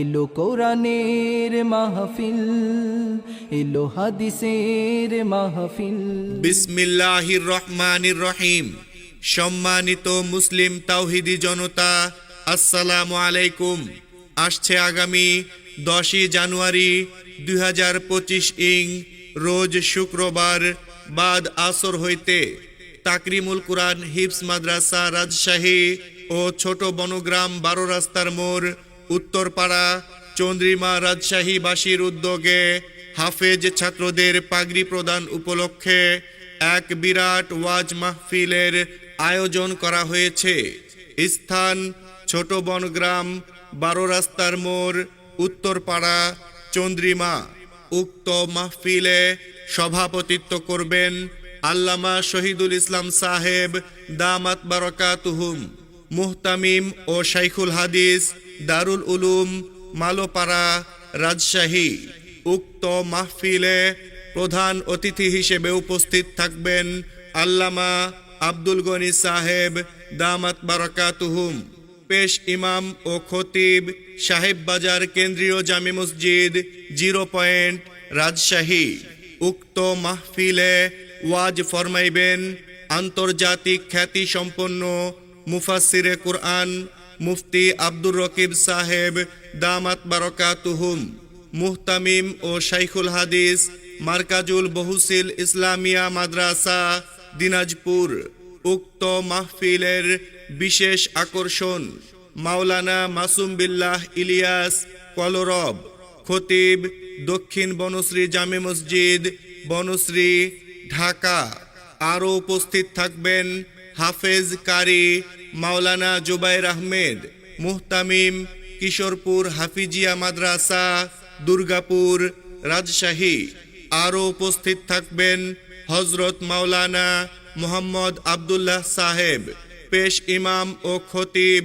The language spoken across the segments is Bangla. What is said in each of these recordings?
এলো কোরআনের মাহফিল, এলো হাদিসের মাহফিল। বিসমিল্লাহির রহমানির রহিম। সম্মানিত মুসলিম তাওহিদি জনতা, আসসালামু আলাইকুম। আসছে আগামী দশই জানুয়ারি দুই হাজার পঁচিশ ইং, রোজ শুক্রবার বাদ আসর হইতে। তাকরিমুল কুরআন হিপস মাদ্রাসা রাজশাহী ও ছোট বনগ্রাম বারো রাস্তার মোড় উত্তরপাড়া চন্দ্রিমা রাজশাহীবাসীর উদ্যোগে হাফেজ ছাত্রদের পাগড়ি প্রদান উপলক্ষে এক বিরাট ওয়াজ মাহফিলের আয়োজন করা হয়েছে। স্থান ছোট বনগ্রাম, বারো রাস্তার মোড়, উত্তরপাড়া, চন্দ্রিমা। উক্ত মাহফিলে সভাপতিত্ব করবেন আল্লামা শহীদুল ইসলাম সাহেব দামাত বারকাতুহুম। মুহতামিম ও শাইখুল হাদিস, দারুল উলুম, মালোপাড়া, রাজশাহী। উক্ত মাহফিলে প্রধান অতিথি হিসেবে উপস্থিত থাকবেন আল্লামা আব্দুল গনি সাহেব দামাত বারাকাতুহুম। পেশ ইমাম ও খতিব সাহেব বাজার কেন্দ্রীয় জামি মসজিদ জিরো পয়েন্ট রাজশাহী। উক্ত মাহফিলে ওয়াজ ফরমাইবেন আন্তর্জাতিক খ্যাতি সম্পন্ন মুফাসিরে কুরআন মুফতি আব্দুর রকিব সাহেব দামাত বারকাতুহুম, মুহতামিম ও শাইখুল হাদিস, মার্কাজুল বহুসিল ইসলামিয়া মাদ্রাসা, দিনাজপুর, উক্ত মাহফিলের বিশেষ আকর্ষণ, মাওলানা মাসুম বিল্লাহ ইলিয়াস কলরব, খতিব দক্ষিণ বনশ্রী জামে মসজিদ, বনশ্রী, ঢাকা। আরও উপস্থিত থাকবেন হাফেজ কারি মাওলানা জুবাইর আহমেদ, মুহতামিম কিশোরপুর হাফিজিয়া মাদ্রাসা, দুর্গাপুর রাজশাহী। আরও উপস্থিত থাকবেন হজরত মাওলানা মোহাম্মদ আবদুল্লাহ সাহেব, পেশ ইমাম ও খতিব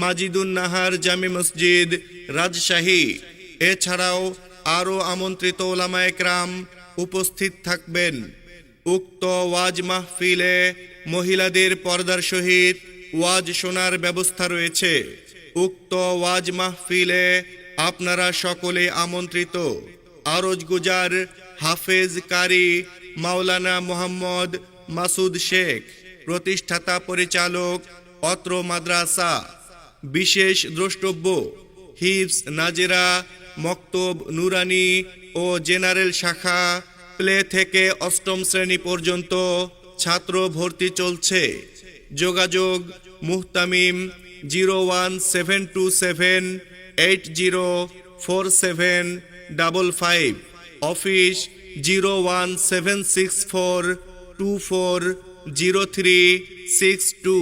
মাজিদুন নাহার জামি মসজিদ, রাজশাহী। এছাড়াও আরও আমন্ত্রিত ওলামা একরাম উপস্থিত থাকবেন। উক্ত ওয়াজ মাহফিলে মহিলাদের পর্দার সহিত ওয়াজ শোনার ব্যবস্থা রয়েছে। উক্ত ওয়াজ মাহফিলে আপনারা সকলে আমন্ত্রিত। আরজ গুজার হাফেজ কারি মাওলানা মোহাম্মদ মাসুদ শেখ, প্রতিষ্ঠাতা পরিচালক, অত্র মাদ্রাসা, বিশেষ দ্রষ্টব্য হিপস নাজেরা, মক্তব নুরানি ও জেনারেল শাখা, প্লে থেকে অষ্টম শ্রেণি পর্যন্ত ছাত্র ভর্তি চলছে। যোগাযোগ মুহতামিম zero one seven two seven eight zero four seven double five. Office zero one seven six four two four zero three six two.